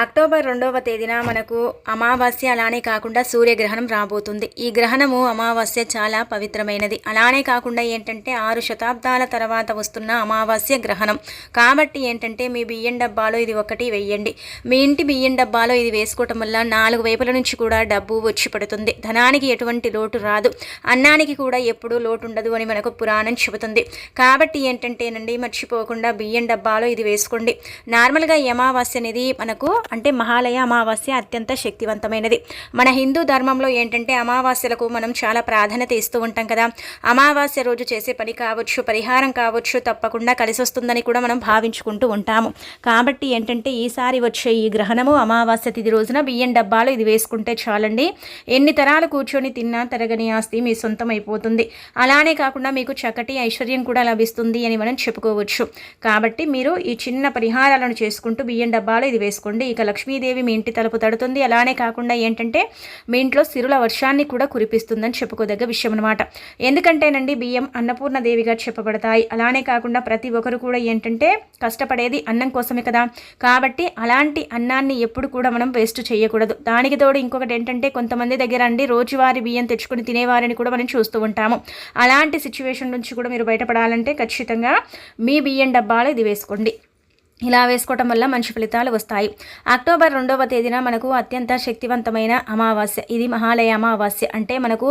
October రెండవ తేదీన మనకు అమావాస్య అలానే కాకుండా సూర్యగ్రహణం రాబోతుంది. ఈ గ్రహణము అమావాస్య చాలా పవిత్రమైనది. అలానే కాకుండా ఏంటంటే ఆరు శతాబ్దాల తర్వాత వస్తున్న అమావాస్య గ్రహణం. కాబట్టి ఏంటంటే మీ బియ్యం డబ్బాలో ఇది ఒకటి వెయ్యండి మీ ఇంటి బియ్యం డబ్బాలో ఇది వేసుకోవటం వల్ల నాలుగు వైపుల నుంచి కూడా డబ్బు వచ్చి పడుతుంది. ధనానికి ఎటువంటి లోటు రాదు. అన్నానికి కూడా ఎప్పుడూ లోటు ఉండదు అని మనకు పురాణం చెబుతుంది. కాబట్టి ఏంటంటేనండి మర్చిపోకుండా బియ్యం డబ్బాలో ఇది వేసుకోండి. నార్మల్గా ఈ అమావాస్య అనేది మనకు అంటే మహాలయ అమావాస్య అత్యంత శక్తివంతమైనది. మన హిందూ ధర్మంలో ఏంటంటే అమావాస్యలకు మనం చాలా ప్రాధాన్యత ఇస్తూ ఉంటాం కదా. అమావాస్య రోజు చేసే పని కావచ్చు పరిహారం కావచ్చు తప్పకుండా కలిసి వస్తుందని కూడా మనం భావించుకుంటూ ఉంటాము. కాబట్టి ఏంటంటే ఈసారి వచ్చే ఈ గ్రహణము అమావాస్య తిథి రోజున బియ్యం డబ్బాలు ఇది వేసుకుంటే చాలండి. ఎన్ని తరాలు కూర్చొని తిన్నా తరగని ఆస్తి మీ సొంతం అయిపోతుంది అలానే కాకుండా మీకు చక్కటి ఐశ్వర్యం కూడా లభిస్తుంది అని మనం చెప్పుకోవచ్చు. కాబట్టి మీరు ఈ చిన్న పరిహారాలను చేసుకుంటూ బియ్యం డబ్బాలు ఇది వేసుకోండి. ఇక లక్ష్మీదేవి మీ ఇంటి తలుపు తడుతుంది. అలానే కాకుండా ఏంటంటే మీ ఇంట్లో సిరుల వర్షాన్ని కూడా కురిపిస్తుందని చెప్పుకోదగ్గ విషయం అనమాట ఎందుకంటేనండి బియ్యం అన్నపూర్ణ దేవిగా చెప్పబడతాయి. అలానే కాకుండా ప్రతి ఒక్కరు కూడా ఏంటంటే కష్టపడేది అన్నం కోసమే కదా. కాబట్టి అలాంటి అన్నాన్ని ఎప్పుడు కూడా మనం వేస్ట్ చేయకూడదు. దానికి తోడు ఇంకొకటి ఏంటంటే కొంతమంది దగ్గర అండి రోజువారీ బియ్యం తెచ్చుకొని తినేవారిని కూడా మనం చూస్తూ ఉంటాము. అలాంటి సిచ్యువేషన్ నుంచి కూడా మీరు బయటపడాలంటే ఖచ్చితంగా మీ బియ్యం డబ్బాలు ఇది వేసుకోండి. ఇలా వేసుకోవటం వల్ల మంచి ఫలితాలు వస్తాయి. అక్టోబర్ రెండవ తేదీన మనకు అత్యంత శక్తివంతమైన అమావాస్య. ఇది మహాలయ అమావాస్య. అంటే మనకు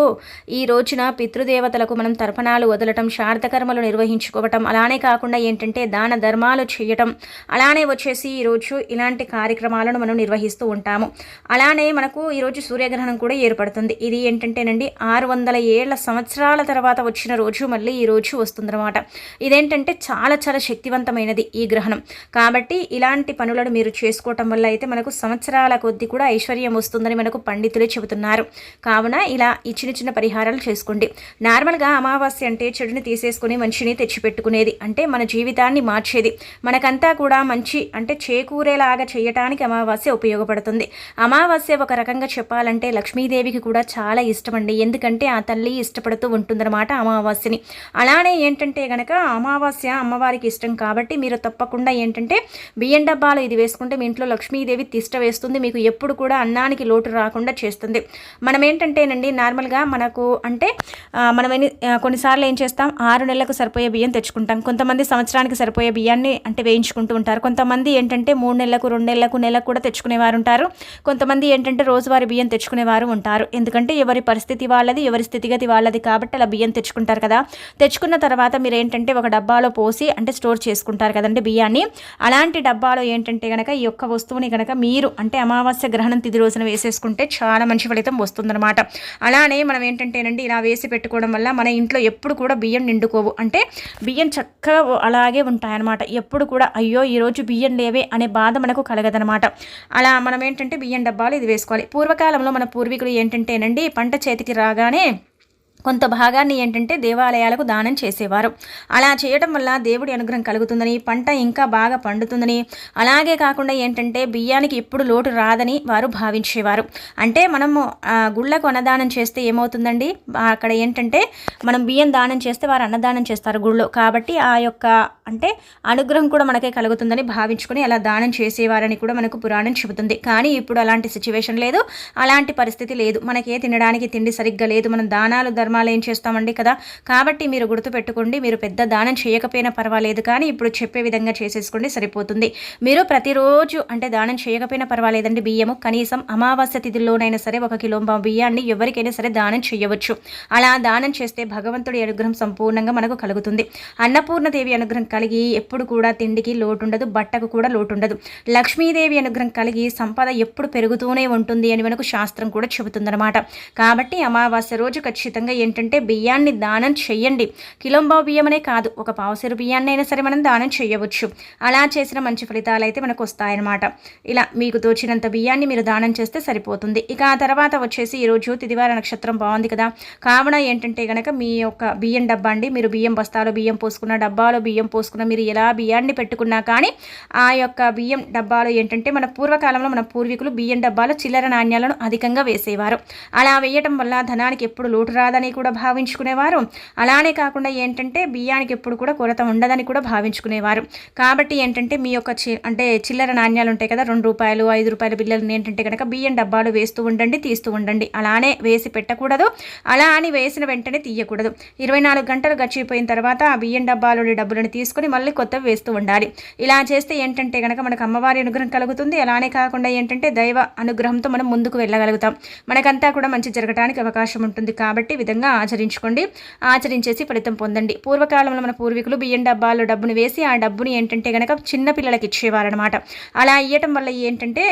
ఈ రోజున పితృదేవతలకు మనం తర్పణాలు వదలటం శారదకర్మలు నిర్వహించుకోవటం అలానే కాకుండా ఏంటంటే దాన ధర్మాలు చేయటం అలానే వచ్చేసి ఈరోజు ఇలాంటి కార్యక్రమాలను మనం నిర్వహిస్తూ ఉంటాము. అలానే మనకు ఈరోజు సూర్యగ్రహణం కూడా ఏర్పడుతుంది. ఇది ఏంటంటేనండి ఆరు వందల ఏళ్ళ సంవత్సరాల తర్వాత వచ్చిన రోజు మళ్ళీ ఈ రోజు వస్తుందన్నమాట. ఇదేంటంటే చాలా చాలా శక్తివంతమైనది ఈ గ్రహణం. కాబట్టి ఇలాంటి పనులను మీరు చేసుకోవటం వల్ల అయితే మనకు సంవత్సరాల కొద్దీ కూడా ఐశ్వర్యం వస్తుందని మనకు పండితులే చెబుతున్నారు. కావున ఇలా ఈ చిన్న చిన్న పరిహారాలు చేసుకోండి. నార్మల్గా అమావాస్య అంటే చెడుని తీసేసుకుని మంచిని తెచ్చిపెట్టుకునేది అంటే మన జీవితాన్ని మార్చేది. మనకంతా కూడా మంచి అంటే చేకూరేలాగా చేయటానికి అమావాస్య ఉపయోగపడుతుంది. అమావాస్య ఒక రకంగా చెప్పాలంటే లక్ష్మీదేవికి కూడా చాలా ఇష్టమండి. ఎందుకంటే ఆ తల్లి ఇష్టపడుతూ ఉంటుందన్నమాట అమావాస్యని. అలానే ఏంటంటే గనక అమావాస్య అమ్మవారికి ఇష్టం కాబట్టి మీరు తప్పకుండా ఏంటంటే బియ్యం డబ్బాలు ఇది వేసుకుంటే మీ ఇంట్లో లక్ష్మీదేవి తిష్ట వేస్తుంది మీకు ఎప్పుడు కూడా అన్నానికి లోటు రాకుండా చేస్తుంది. మనం ఏంటంటేనండి నార్మల్గా మనకు అంటే మనం కొన్నిసార్లు ఏం చేస్తాం ఆరు నెలలకు సరిపోయే బియ్యం తెచ్చుకుంటాం. కొంతమంది సంవత్సరానికి సరిపోయే బియ్యాన్ని అంటే వేయించుకుంటూ ఉంటారు. కొంతమంది ఏంటంటే మూడు నెలలకు రెండు నెలలకు నెలకు కూడా తెచ్చుకునేవారు ఉంటారు. కొంతమంది ఏంటంటే రోజువారీ బియ్యం తెచ్చుకునేవారు ఉంటారు. ఎందుకంటే ఎవరి పరిస్థితి వాళ్ళది ఎవరి స్థితిగతి వాళ్ళది కాబట్టి అలా బియ్యం తెచ్చుకుంటారు కదా. తెచ్చుకున్న తర్వాత మీరు ఏంటంటే ఒక డబ్బాలో పోసి అంటే స్టోర్ చేసుకుంటారు కదండి బియ్యాన్ని. అలాంటి డబ్బాలో ఏంటంటే కనుక ఈ యొక్క వస్తువుని కనుక మీరు అంటే అమావాస్య గ్రహణం తిది రోజున వేసేసుకుంటే చాలా మంచి ఫలితం వస్తుందన్నమాట. అలానే మనం ఏంటంటేనండి ఇలా వేసి పెట్టుకోవడం వల్ల మన ఇంట్లో ఎప్పుడు కూడా బియ్యం నిండుకోవు. అంటే బియ్యం చక్కగా అలాగే ఉంటాయన్నమాట. ఎప్పుడు కూడా అయ్యో ఈరోజు బియ్యం లేవే అనే బాధ మనకు కలగదనమాట అలా మనం ఏంటంటే బియ్యం డబ్బాలు ఇది వేసుకోవాలి. పూర్వకాలంలో మన పూర్వీకులు ఏంటంటేనండి పంట చేతికి రాగానే కొంత భాగాన్ని ఏంటంటే దేవాలయాలకు దానం చేసేవారు. అలా చేయడం వల్ల దేవుడి అనుగ్రహం కలుగుతుందని పంట ఇంకా బాగా పండుతుందని అలాగే కాకుండా ఏంటంటే బియ్యానికి ఎప్పుడు లోటు రాదని వారు భావించేవారు. అంటే మనము గుళ్ళకు అన్నదానం చేస్తే ఏమవుతుందండి? అక్కడ ఏంటంటే మనం బియ్యం దానం చేస్తే వారు అన్నదానం చేస్తారు గుళ్ళో. కాబట్టి ఆ యొక్క అంటే అనుగ్రహం కూడా మనకే కలుగుతుందని భావించుకొని అలా దానం చేసేవారని కూడా మనకు పురాణం చెబుతుంది. కానీ ఇప్పుడు అలాంటి సిచ్యువేషన్ లేదు. అలాంటి పరిస్థితి లేదు. మనకే తినడానికి తిండి సరిగ్గా లేదు. మనం దానాలు ధర్మాలు ఏం చేస్తామండి కదా? కాబట్టి మీరు గుర్తుపెట్టుకోండి మీరు పెద్ద దానం చేయకపోయినా పర్వాలేదు కానీ ఇప్పుడు చెప్పే విధంగా చేసేసుకోండి సరిపోతుంది. మీరు ప్రతిరోజు అంటే దానం చేయకపోయినా పర్వాలేదండి బియ్యము కనీసం అమావాస్య తిథిలోనైనా సరే ఒక కిలో బియ్యాన్ని ఎవరికైనా సరే దానం చేయవచ్చు. అలా దానం చేస్తే భగవంతుడి అనుగ్రహం సంపూర్ణంగా మనకు కలుగుతుంది. అన్నపూర్ణదేవి అనుగ్రహం కలిగి ఎప్పుడు కూడా తిండికి లోటు ఉండదు బట్టకు కూడా లోటు ఉండదు లక్ష్మీదేవి అనుగ్రహం కలిగి సంపద ఎప్పుడు పెరుగుతూనే ఉంటుంది అని మనకు శాస్త్రం కూడా చెబుతుందన్నమాట. కాబట్టి అమావాస్య రోజు ఖచ్చితంగా ఏంటంటే బియ్యాన్ని దానం చేయండి కిలోంబావు బియ్యమనే కాదు ఒక పావుసేరు బియ్యాన్ని అయినా సరే మనం దానం చేయవచ్చు అలా చేసిన మంచి ఫలితాలు అయితే మనకు వస్తాయన్నమాట ఇలా మీకు తోచినంత బియ్యాన్ని మీరు దానం చేస్తే సరిపోతుంది. ఇక ఆ తర్వాత వచ్చేసి ఈరోజు తిదివార నక్షత్రం బాగుంది కదా. కావున ఏంటంటే కనుక మీ యొక్క బియ్యం డబ్బా అండి మీరు బియ్యం బస్తాలో బియ్యం పోసుకున్న డబ్బాలో బియ్యం పోసుకున్న మీరు ఎలా బియ్యాన్ని పెట్టుకున్నా కానీ ఆ యొక్క బియ్యం డబ్బాలో ఏంటంటే మన పూర్వకాలంలో మన పూర్వీకులు బియ్యం డబ్బాలో చిల్లర నాణ్యాలను అధికంగా వేసేవారు. అలా వేయటం వల్ల ధనానికి ఎప్పుడు లోటు రాదని అని కూడా భావించుకునేవారు. అలానే కాకుండా ఏంటంటే బియ్యానికి ఎప్పుడు కూడా కొరత ఉండదని కూడా భావించుకునేవారు. కాబట్టి ఏంటంటే మీ యొక్క చి అంటే చిల్లర నాణ్యాలు ఉంటాయి కదా రెండు రూపాయలు ఐదు రూపాయల బిల్లలు ఏంటంటే కనుక బియ్యం డబ్బాలు వేస్తూ ఉండండి తీస్తూ ఉండండి. అలానే వేసి పెట్టకూడదు. అలా అని వేసిన వెంటనే తీయకూడదు. ఇరవై నాలుగు గంటలు గడిచిపోయిన తర్వాత ఆ బియ్యం డబ్బాలోని డబ్బులను తీసుకొని మళ్ళీ కొత్తవి వేస్తూ ఉండాలి. ఇలా చేస్తే ఏంటంటే కనుక మనకు అమ్మవారి అనుగ్రహం కలుగుతుంది. అలానే కాకుండా ఏంటంటే దైవ అనుగ్రహంతో మనం ముందుకు వెళ్ళగలుగుతాం. మనకంతా కూడా మంచి జరగడానికి అవకాశం ఉంటుంది. కాబట్టి విధంగా విధంగా ఆచరించుకోండి. ఆచరించేసి ఫలితం పొందండి. పూర్వకాలంలో మన పూర్వీకులు బియ్యం డబ్బాల్లో డబ్బును వేసి ఆ డబ్బుని ఏంటంటే కనుక చిన్నపిల్లలకి ఇచ్చేవారనమాట అలా ఇవ్వటం వల్ల ఏంటంటే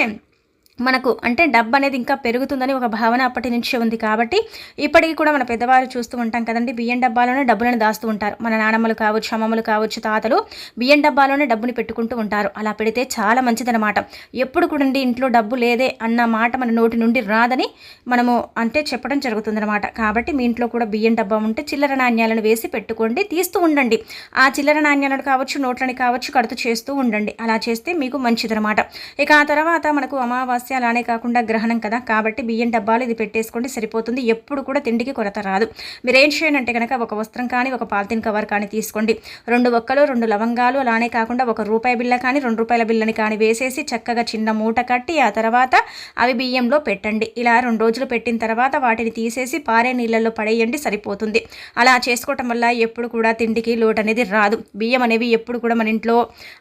మనకు అంటే డబ్బు అనేది ఇంకా పెరుగుతుందని ఒక భావన అప్పటి నుంచి ఉంది కాబట్టి ఇప్పటికీ కూడా మన పెద్దవారు చూస్తూ ఉంటాం కదండి. బియ్యం డబ్బాలోనే డబ్బులను దాస్తూ ఉంటారు. మన నానమ్మలు కావచ్చు అమ్మమ్మలు కావచ్చు తాతలు బియ్యం డబ్బాలోనే డబ్బుని పెట్టుకుంటూ ఉంటారు. అలా పెడితే చాలా మంచిదనమాట ఎప్పుడు కూడా ఇంట్లో డబ్బు లేదే అన్న మాట మన నోటి నుండి రాదని మనము అంటే చెప్పడం జరుగుతుందనమాట కాబట్టి మీ ఇంట్లో కూడా బియ్యం డబ్బా ఉంటే చిల్లర నాణ్యాలను వేసి పెట్టుకోండి తీస్తూ ఉండండి. ఆ చిల్లర నాణ్యాలను కావచ్చు నోట్లని కావచ్చు కడుతూ చేస్తూ ఉండండి. అలా చేస్తే మీకు మంచిదనమాట ఇక ఆ తర్వాత మనకు అమావాస్య అమావాస్య అలానే కాకుండా గ్రహణం కదా. కాబట్టి బియ్యం డబ్బాలు ఇది పెట్టేసుకోండి సరిపోతుంది. ఎప్పుడు కూడా తిండికి కొరత రాదు. మీరు ఏం చేయండి అంటే కనుక ఒక వస్త్రం కానీ ఒక పాలిథిన్ కవర్ కానీ తీసుకోండి. రెండు ఒక్కలు రెండు లవంగాలు అలానే కాకుండా ఒక రూపాయి బిల్ల కానీ రెండు రూపాయల బిల్లని కానీ వేసేసి చక్కగా చిన్న మూట కట్టి ఆ తర్వాత అవి బియ్యంలో పెట్టండి. ఇలా రెండు రోజులు పెట్టిన తర్వాత వాటిని తీసేసి పారే నీళ్ళల్లో పడేయండి సరిపోతుంది. అలా చేసుకోవటం వల్ల ఎప్పుడు కూడా తిండికి లోటు అనేది రాదు. బియ్యం అనేవి ఎప్పుడు కూడా మన ఇంట్లో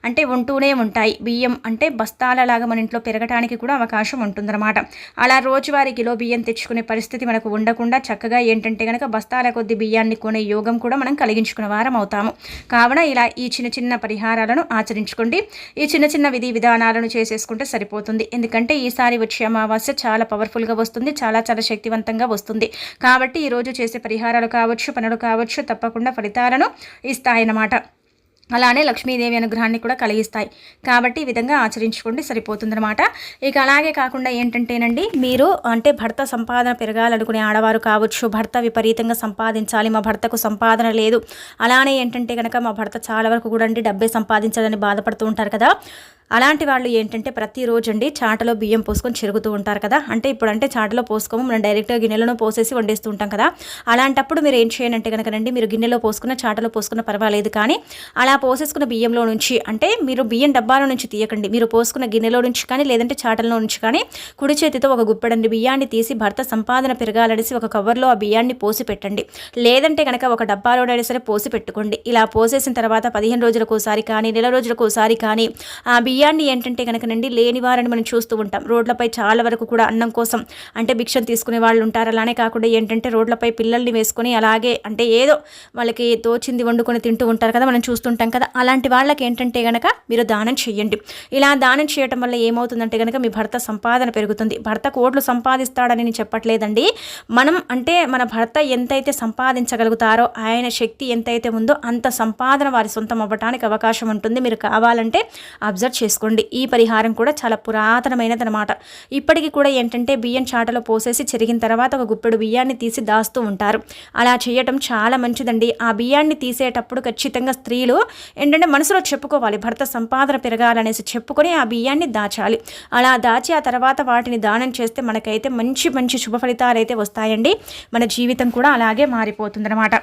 అంటే ఉంటూనే ఉంటాయి. బియ్యం అంటే బస్తాలలాగా మన ఇంట్లో పెరగటానికి కూడా అవకాశం అవకాశం ఉంటుందన్నమాట. అలా రోజువారీ కిలో బియ్యం తెచ్చుకునే పరిస్థితి మనకు ఉండకుండా చక్కగా ఏంటంటే కనుక బస్తాల కొద్ది బియ్యాన్ని కొనే యోగం కూడా మనం కలిగించుకున్న వారం అవుతాము. కావున ఇలా ఈ చిన్న చిన్న పరిహారాలను ఆచరించుకోండి. ఈ చిన్న చిన్న విధి విధానాలను చేసేసుకుంటే సరిపోతుంది. ఎందుకంటే ఈసారి వచ్చే అమావాస్య చాలా పవర్ఫుల్గా వస్తుంది చాలా చాలా శక్తివంతంగా వస్తుంది. కాబట్టి ఈరోజు చేసే పరిహారాలు కావచ్చు పనులు కావచ్చు తప్పకుండా ఫలితాలను ఇస్తాయన్నమాట. అలానే లక్ష్మీదేవి అనుగ్రహాన్ని కూడా కలిగిస్తాయి. కాబట్టి ఈ విధంగా ఆచరించుకోండి సరిపోతుందన్నమాట. ఇక అలాగే కాకుండా ఏంటంటేనండి మీరు అంటే భర్త సంపాదన పెరగాలనుకునే ఆడవారు కావచ్చు భర్త విపరీతంగా సంపాదించాలి మా భర్తకు సంపాదన లేదు. అలానే ఏంటంటే కనుక మా భర్త చాలా వరకు కూడా అండి డబ్బే సంపాదించాలని బాధపడుతూ ఉంటారు కదా. అలాంటి వాళ్ళు ఏంటంటే ప్రతిరోజు అండి చాటలో బియ్యం పోసుకొని చెరుగుతూ ఉంటారు కదా. అంటే ఇప్పుడు అంటే చాటలో పోసుకోము మనం డైరెక్ట్గా గిన్నెలను పోసేసి వండేస్తూ ఉంటాం కదా. అలాంటప్పుడు మీరు ఏం చేయాలంటే కనుకనండి మీరు గిన్నెలో పోసుకున్న చాటలో పోసుకున్న పర్వాలేదు కానీ అలా పోసేసుకున్న బియ్యంలో నుంచి అంటే మీరు బియ్యం డబ్బాలో నుంచి తీయకండి. మీరు పోసుకున్న గిన్నెలో నుంచి కానీ లేదంటే చాటలో నుంచి కానీ కుడి చేతితో ఒక గుప్పెడండి. బియ్యాన్ని తీసి భర్త సంపాదన పెరగాలనేసి ఒక కవర్లో ఆ బియ్యాన్ని పోసి పెట్టండి. లేదంటే కనుక ఒక డబ్బాలోనైనా సరే పోసి పెట్టుకోండి. ఇలా పోసేసిన తర్వాత పదిహేను రోజులకు ఒకసారి కానీ నెల రోజులకు ఒకసారి కానీ ఆ బియ్యం బియ్యాన్ని ఏంటంటే కనుకనండి లేని వారని మనం చూస్తూ ఉంటాం. రోడ్లపై చాలా వరకు కూడా అన్నం కోసం అంటే భిక్షం తీసుకునే వాళ్ళు ఉంటారు. అలానే కాకుండా ఏంటంటే రోడ్లపై పిల్లల్ని వేసుకొని అలాగే అంటే ఏదో వాళ్ళకి తోచింది వండుకొని తింటూ ఉంటారు కదా మనం చూస్తుంటాం కదా. అలాంటి వాళ్ళకి ఏంటంటే కనుక మీరు దానం చేయండి. ఇలా దానం చేయటం వల్ల ఏమవుతుందంటే కనుక మీ భర్త సంపాదన పెరుగుతుంది. భర్త కోట్లు సంపాదిస్తాడని నేను చెప్పట్లేదండి. మనం అంటే మన భర్త ఎంతైతే సంపాదించగలుగుతారో ఆయన శక్తి ఎంతైతే ఉందో అంత సంపాదన వారి సొంతం అవ్వటానికి అవకాశం ఉంటుంది. మీరు కావాలంటే అబ్జర్వ్ చేసుకోండి ఈ పరిహారం కూడా చాలా పురాతనమైనది అనమాట ఇప్పటికీ కూడా ఏంటంటే బియ్యం చాటలో పోసేసి చెరిగిన తర్వాత ఒక గుప్పెడు బియ్యాన్ని తీసి దాస్తూ ఉంటారు. అలా చేయటం చాలా మంచిదండి. ఆ బియ్యాన్ని తీసేటప్పుడు ఖచ్చితంగా స్త్రీలు ఏంటంటే మనసులో చెప్పుకోవాలి. భర్త సంపాదన పెరగాలనేసి చెప్పుకొని ఆ బియ్యాన్ని దాచాలి. అలా దాచి ఆ తర్వాత వాటిని దానం చేస్తే మనకైతే మంచి మంచి శుభ ఫలితాలు అయితే వస్తాయండి. మన జీవితం కూడా అలాగే మారిపోతుందన్నమాట.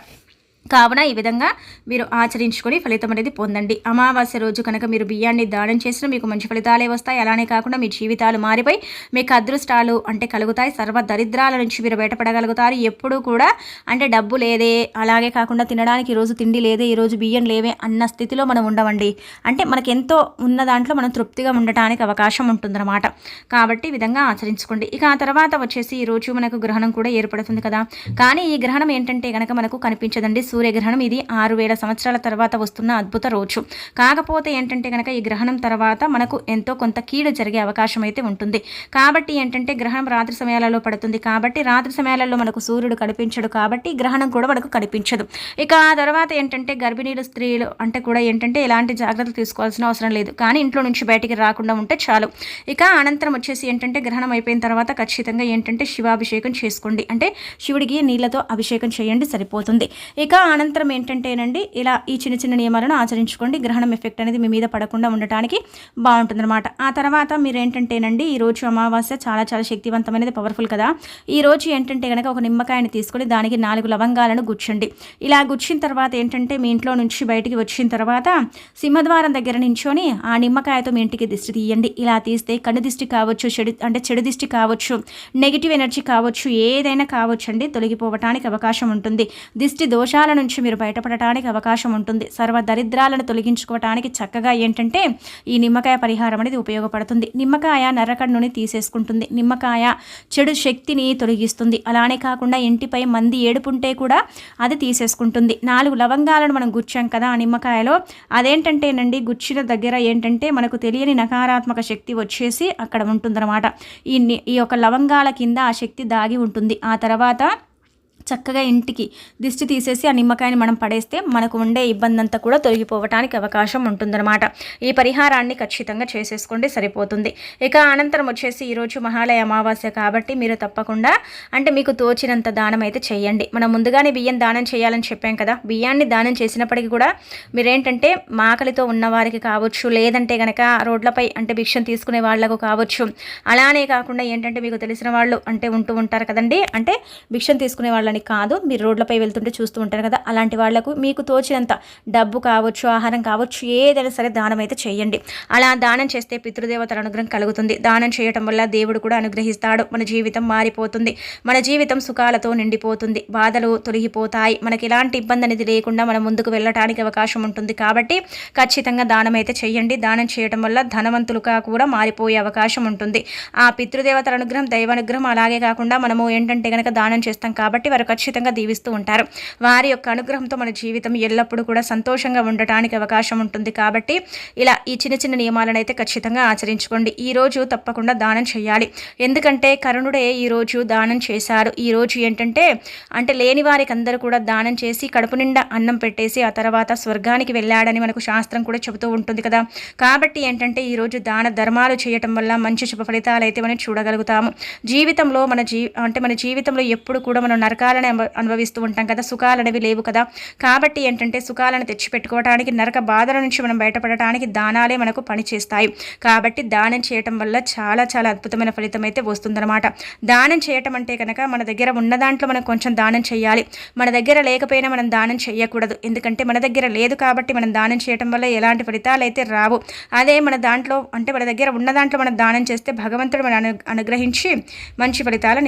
కావున ఈ విధంగా మీరు ఆచరించుకొని ఫలితం అనేది పొందండి. అమావాస్య రోజు కనుక మీరు బియ్యాన్ని దానం చేసినా మీకు మంచి ఫలితాలే వస్తాయి. అలానే కాకుండా మీ జీవితాలు మారిపోయి మీకు అదృష్టాలు అంటే కలుగుతాయి. సర్వ దరిద్రాల నుంచి మీరు బయటపడగలుగుతారు. ఎప్పుడూ కూడా అంటే డబ్బు లేదే అలాగే కాకుండా తినడానికి ఈరోజు తిండి లేదే ఈరోజు బియ్యం లేవే అన్న స్థితిలో మనం ఉండవండి. అంటే మనకి ఎంతో ఉన్న దాంట్లో మనం తృప్తిగా ఉండటానికి అవకాశం ఉంటుందన్నమాట. కాబట్టి ఈ విధంగా ఆచరించుకోండి. ఇక ఆ తర్వాత వచ్చేసి ఈరోజు మనకు గ్రహణం కూడా ఏర్పడుతుంది కదా. కానీ ఈ గ్రహణం ఏంటంటే కనుక మనకు కనిపించదండి. సూర్యగ్రహణం ఇది ఆరు వేల సంవత్సరాల తర్వాత వస్తున్న అద్భుత రోజు. కాకపోతే ఏంటంటే కనుక ఈ గ్రహణం తర్వాత మనకు ఎంతో కొంత కీడు జరిగే అవకాశం అయితే ఉంటుంది. కాబట్టి ఏంటంటే గ్రహణం రాత్రి సమయాలలో పడుతుంది. కాబట్టి రాత్రి సమయాలలో మనకు సూర్యుడు కనిపించడు. కాబట్టి గ్రహణం కూడా మనకు కనిపించదు. ఇక ఆ తర్వాత ఏంటంటే గర్భిణీలు స్త్రీలు అంటే కూడా ఏంటంటే ఎలాంటి జాగ్రత్తలు తీసుకోవాల్సిన అవసరం లేదు. కానీ ఇంట్లో నుంచి బయటికి రాకుండా ఉంటే చాలు. ఇక అనంతరం వచ్చేసి ఏంటంటే గ్రహణం అయిపోయిన తర్వాత ఖచ్చితంగా ఏంటంటే శివాభిషేకం చేసుకోండి. అంటే శివుడికి నీళ్ళతో అభిషేకం చేయండి సరిపోతుంది. ఇక అనంతరం ఏంటంటేనండి ఇలా ఈ చిన్న చిన్న నియమాలను ఆచరించుకోండి. గ్రహణం ఎఫెక్ట్ అనేది మీ మీద పడకుండా ఉండటానికి బాగుంటుందన్నమాట. ఆ తర్వాత మీరు ఏంటంటేనండి ఈ రోజు అమావాస్య చాలా చాలా శక్తివంతమైనది పవర్ఫుల్ కదా. ఈ రోజు ఏంటంటే కనుక ఒక నిమ్మకాయని తీసుకొని దానికి నాలుగు లవంగాలను గుచ్చండి. ఇలా గుచ్చిన తర్వాత ఏంటంటే మీ ఇంట్లో నుంచి బయటికి వచ్చిన తర్వాత సింహద్వారం దగ్గర నించొని ఆ నిమ్మకాయతో మీ ఇంటికి దిష్టి తీయండి. ఇలా తీస్తే కన్ను దిష్టి కావచ్చు చెడు అంటే చెడు దిష్టి కావచ్చు నెగిటివ్ ఎనర్జీ కావచ్చు ఏదైనా కావచ్చు అండి తొలగిపోవటానికి అవకాశం ఉంటుంది. దిష్టి దోషాలను నుంచి మీరు బయటపడటానికి అవకాశం ఉంటుంది. సర్వ దరిద్రాలను తొలగించుకోవటానికి చక్కగా ఏంటంటే ఈ నిమ్మకాయ పరిహారం అనేది ఉపయోగపడుతుంది. నిమ్మకాయ నరకన్నుని తీసేసుకుంటుంది. నిమ్మకాయ చెడు శక్తిని తొలగిస్తుంది. అలానే కాకుండా ఇంటిపై మంది ఏడుపుంటే కూడా అది తీసేసుకుంటుంది. నాలుగు లవంగాలను మనం గుచ్చాం కదా ఆ నిమ్మకాయలో. అదేంటంటేనండి గుచ్చిన దగ్గర ఏంటంటే మనకు తెలియని నకారాత్మక శక్తి వచ్చేసి అక్కడ ఉంటుందన్నమాట. ఈ ఈ యొక్క లవంగాల కింద ఆ శక్తి దాగి ఉంటుంది. ఆ తర్వాత చక్కగా ఇంటికి దిష్టి తీసేసి ఆ నిమ్మకాయని మనం పడేస్తే మనకు ఉండే ఇబ్బంది అంతా కూడా తొలగిపోవటానికి అవకాశం ఉంటుందన్నమాట. ఈ పరిహారాన్ని ఖచ్చితంగా చేసేసుకోండి సరిపోతుంది. ఇక అనంతరం వచ్చేసి ఈరోజు మహాలయ అమావాస్య కాబట్టి మీరు తప్పకుండా అంటే మీకు తోచినంత దానం అయితే చేయండి. మనం ముందుగానే బియ్యం దానం చేయాలని చెప్పాం కదా బియ్యాన్ని దానం చేసినప్పటికీ కూడా మీరేంటంటే మాకలితో ఉన్నవారికి కావచ్చు లేదంటే కనుక రోడ్లపై అంటే భిక్షం తీసుకునే వాళ్ళకు కావచ్చు అలానే కాకుండా ఏంటంటే మీకు తెలిసిన వాళ్ళు అంటే ఉంటూ ఉంటారు కదండి అంటే భిక్షం తీసుకునే వాళ్ళని కాదు మీరు రోడ్లపై వెళ్తుంటే చూస్తూ ఉంటారు కదా అలాంటి వాళ్ళకు మీకు తోచినంత డబ్బు కావచ్చు ఆహారం కావచ్చు ఏదైనా సరే దానం అయితే చేయండి. అలా దానం చేస్తే పితృదేవతల అనుగ్రహం కలుగుతుంది. దానం చేయటం వల్ల దేవుడు కూడా అనుగ్రహిస్తాడు. మన జీవితం మారిపోతుంది. మన జీవితం సుఖాలతో నిండిపోతుంది. బాధలు తొలగిపోతాయి. మనకి ఎలాంటి ఇబ్బంది అనేది లేకుండా మనం ముందుకు వెళ్ళటానికి అవకాశం ఉంటుంది. కాబట్టి ఖచ్చితంగా దానం అయితే చేయండి. దానం చేయటం వల్ల ధనవంతులుగా కూడా మారిపోయే అవకాశం ఉంటుంది. ఆ పితృదేవతల అనుగ్రహం దైవానుగ్రహం అలాగే కాకుండా మనము ఏంటంటే కనుక దానం చేస్తాం కాబట్టి వారు ఖచ్చితంగా దీవిస్తూ ఉంటారు. వారి యొక్క అనుగ్రహంతో మన జీవితం ఎల్లప్పుడూ కూడా సంతోషంగా ఉండటానికి అవకాశం ఉంటుంది. కాబట్టి ఇలా ఈ చిన్న చిన్న నియమాలను అయితే ఖచ్చితంగా ఆచరించుకోండి. ఈ రోజు తప్పకుండా దానం చేయాలి. ఎందుకంటే కరుణుడే ఈ రోజు దానం చేశారు. ఈ రోజు ఏంటంటే అంటే లేని వారికి అందరూ కూడా దానం చేసి కడుపు నిండా అన్నం పెట్టేసి ఆ తర్వాత స్వర్గానికి వెళ్ళాడని మనకు శాస్త్రం కూడా చెబుతూ ఉంటుంది కదా. కాబట్టి ఏంటంటే ఈ రోజు దాన ధర్మాలు చేయటం వల్ల మంచి శుభ ఫలితాలు అయితే మనం చూడగలుగుతాము. జీవితంలో మన జీ అంటే మన జీవితంలో ఎప్పుడు కూడా మనం నరకాలని అనుభ- అనుభవిస్తూ ఉంటాం కదా సుఖాలు అనేవి లేవు కదా. కాబట్టి ఏంటంటే సుఖాలను తెచ్చిపెట్టుకోవడానికి నరక బాధల నుంచి మనం బయటపడటానికి దానాలే మనకు పనిచేస్తాయి కాబట్టి దానం చేయటం వల్ల చాలా చాలా అద్భుతమైన ఫలితం అయితే వస్తుందన్నమాట. దానం చేయటం అంటే కనుక మన దగ్గర ఉన్న దాంట్లో మనం కొంచెం దానం చేయాలి. మన దగ్గర లేకపోయినా మనం దానం చేయకూడదు. ఎందుకంటే మన దగ్గర లేదు కాబట్టి మనం దానం చేయటం వల్ల ఎలాంటి ఫలితాలు అయితే రావు. అదే మన దాంట్లో అంటే మన దగ్గర ఉన్న దాంట్లో మనం దానం చేస్తే భగవంతుడు మన అను అనుగ్రహించి మంచి ఫలితాలను